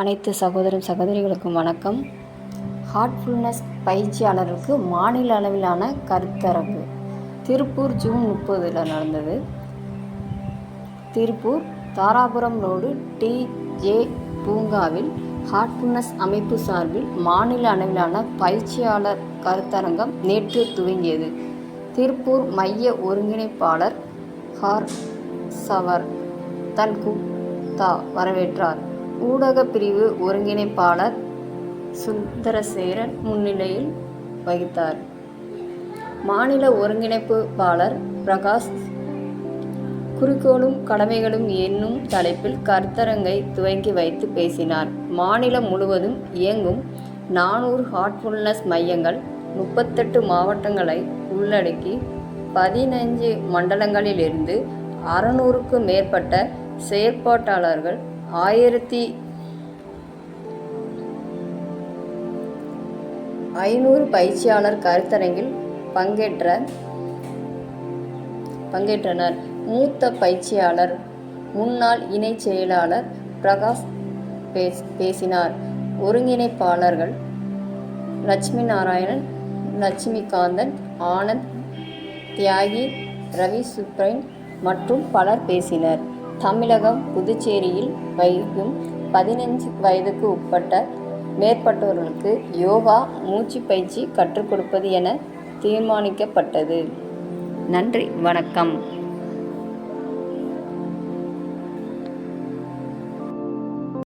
அனைத்து சகோதர சகோதரிகளுக்கும் வணக்கம். ஹார்ட்ஃபுல்னஸ் பயிற்சியாளருக்கு மாநில அளவிலான கருத்தரங்கு. திருப்பூர் ஜூன் முப்பதில் நடந்தது. Tiruppur Dharapuram road T J பூங்காவில் ஹார்ட்ஃபுல்னஸ் அமைப்பு சார்பில் மாநில அளவிலான பயிற்சியாளர் கருத்தரங்கம் நேற்று துவங்கியது. திருப்பூர் மைய ஒருங்கிணைப்பாளர் ஹார் சவர் தல்குப்தா வரவேற்றார். ஊடகப் பிரிவு ஒருங்கிணைப்பாளர் சுந்தரசேரன் முன்னிலையில் வகித்தார். மாநில ஒருங்கிணைப்பாளர் பிரகாஷ் குறிக்கோளும் கடமைகளும் என்னும் தலைப்பில் கருத்தரங்கை துவங்கி வைத்து பேசினார். மாநிலம் முழுவதும் இயங்கும் நானூறு ஹார்ட்ஃபுல்னஸ் மையங்கள் முப்பத்தெட்டு மாவட்டங்களை உள்ளடக்கி பதினைஞ்சு மண்டலங்களிலிருந்து அறநூறுக்கு மேற்பட்ட செயற்பாட்டாளர்கள் ஆயிரத்தி ஐநூறு பயிற்சியாளர் கருத்தரங்கில் பங்கேற்ற பங்கேற்றனர். மூத்த பயிற்சியாளர் முன்னாள் இணைச் செயலாளர் பிரகாஷ் பேசினார். ஒருங்கிணைப்பாளர்கள் லட்சுமி நாராயணன் லட்சுமிகாந்தன் ஆனந்த் தியாகி ரவி சுப்ரைன் மற்றும் பலர் பேசினர். தமிழகம் புதுச்சேரியில் வைக்கும் பதினஞ்சு வயதுக்கு உட்பட்ட மேற்பட்டவர்களுக்கு யோகா மூச்சு பயிற்சி கற்றுக் கொடுப்பது என தீர்மானிக்கப்பட்டது. நன்றி வணக்கம்.